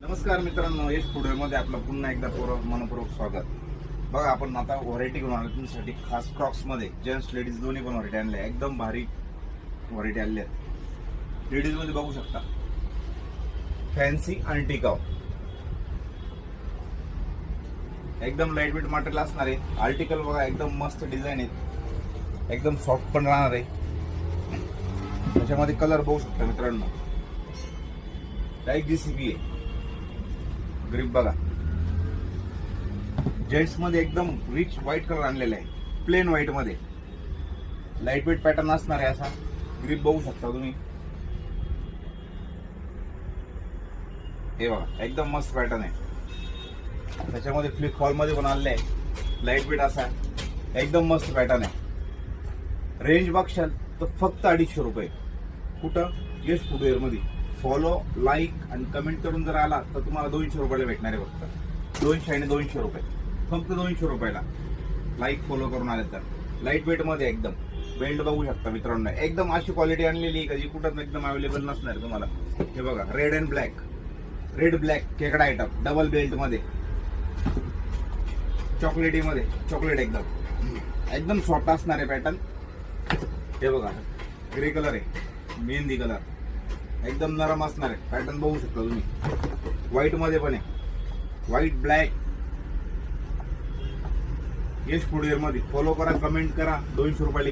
नमस्कार मित्रांनो यश स्टुडिओमध्ये आपलं पुन्हा एकदा पूर्व मनपूर्वक स्वागत. बघा आपण आता व्हरायटी घेऊन आलो तुमच्यासाठी खास क्रॉक्समध्ये जेंट्स लेडीज दोन्ही पण व्हरायटी आणल्या. एकदम भारी व्हरायटी आणल्या. आहेत लेडीजमध्ये बघू शकता. फॅन्सी आणि टिकाव एकदम लाइट वेट मटेरियल असणार आहे. आर्टिकल बघा एकदम मस्त डिझाईन आहेत. एकदम सॉफ्ट पण राहणार आहे. त्याच्यामध्ये कलर बघू शकता मित्रांनो. डायरेक्ट बी आहे. ग्रीप बघा. जेंट्समध्ये एकदम रिच व्हाईट कलर आणलेला आहे. प्लेन व्हाईटमध्ये. लाइट वेट पॅटर्न असणार आहे असा. ग्रीप बघू शकता तुम्ही. हे बघा एकदम मस्त पॅटर्न आहे. त्याच्यामध्ये फ्लिप हॉलमध्ये पण आणले आहे लाइट वेट असा. एकदम मस्त पॅटर्न आहे. रेंज बघशाल तर फक्त अडीचशे रुपये. कुठं? यश फुटवेअरमध्ये फॉलो लाईक आणि कमेंट करून जर आला तर तुम्हाला दोनशे रुपयाला भेटणार आहे फक्त. दोनशे आणि दोनशे रुपये. फक्त दोनशे रुपयाला. लाईक फॉलो करून आले तर. लाइट वेटमध्ये एकदम. बेल्ट बघू शकता मित्रांनो. एकदम अशी क्वालिटी आणलेली आहे का जी कुठं एकदम अवेलेबल नसणार आहे तुम्हाला. हे बघा red and black red black केकडा item double बेल्टमध्ये चॉकलेटीमध्ये चॉकलेट एकदम. एकदम सॉफ्ट असणार आहे पॅटर्न हे बघा. ग्रे कलर आहे. मेहंदी कलर एकदम नरम असणार आहे. पॅटर्न बघू शकता तुम्ही. व्हाईटमध्ये पण आहे. व्हाईट ब्लॅक यश फुडवेअरमध्ये. फॉलो करा कमेंट करा. दोनशे रुपयाला